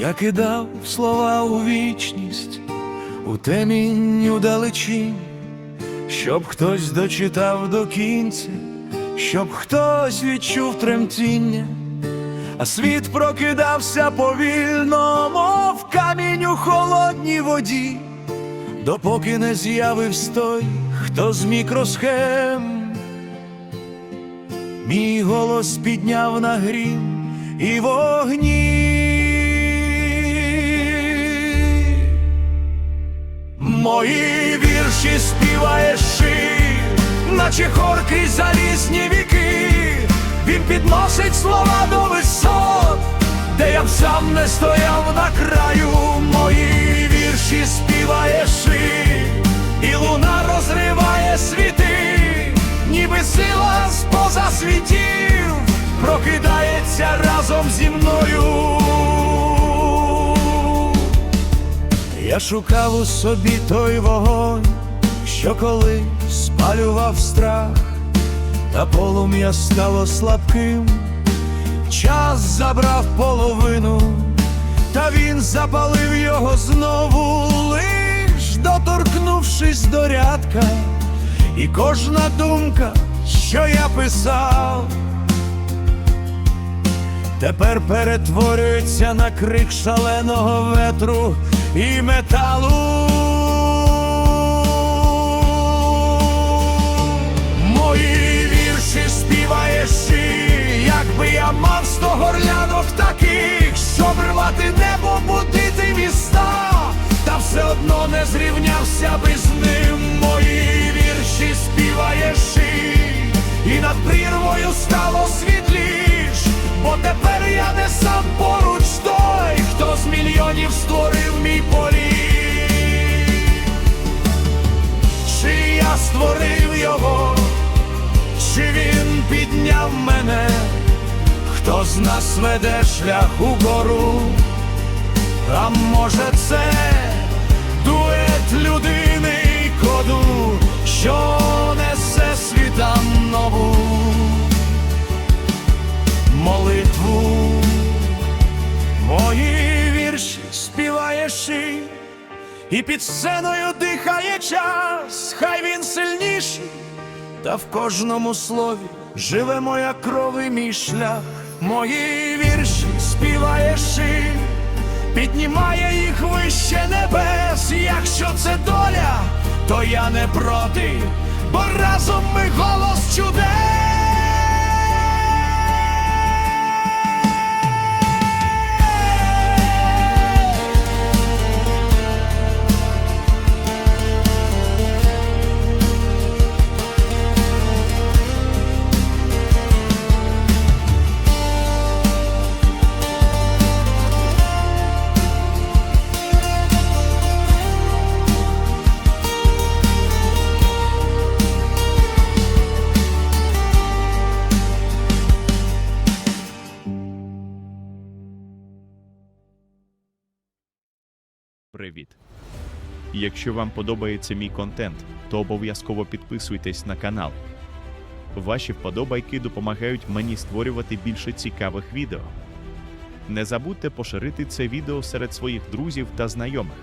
Я кидав слова у вічність, у темінь у щоб хтось дочитав до кінця, щоб хтось відчув тремтіння, а світ прокидався повільно, мов камінь у холодній воді, допоки не з'явився той, хто з мікросхем. Мій голос підняв на грім і вогні. Мої вірші співає шир, наче хор крізь залізні віки. Він підносить слова до висот, де я б сам не стояв на краю. Мої вірші співає шир, і луна розриває світи, ніби сила споза світів прокидається разом зі мною. Шукав у собі той вогонь, що колись спалював страх, та полум'я стало слабким, час забрав половину, та він запалив його знову, лиш доторкнувшись до рядка, і кожна думка, що я писав, тепер перетворюється на крик шаленого ветру і металу. Мої вірші співає ши, якби я мав сто горлянок таких, щоб рвати небо, будити міста, та все одно не зрівнявся би з ним. Мої вірші співає ши, і над прірвою стало світліш, бо тепер я не сам підняв мене, хто з нас веде шлях угору, а може це дует людини й коду, що несе світам нову? Молитву. Мої вірші співає ши, і під сценою дихає час, хай він сильніший, та в кожному слові живе моя кров і мій шлях. Мої вірші співаєш, і піднімає їх вище небес. Якщо це доля, то я не проти, бо разом ми голос чудес. Привіт! Якщо вам подобається мій контент, то обов'язково підписуйтесь на канал. Ваші вподобайки допомагають мені створювати більше цікавих відео. Не забудьте поширити це відео серед своїх друзів та знайомих.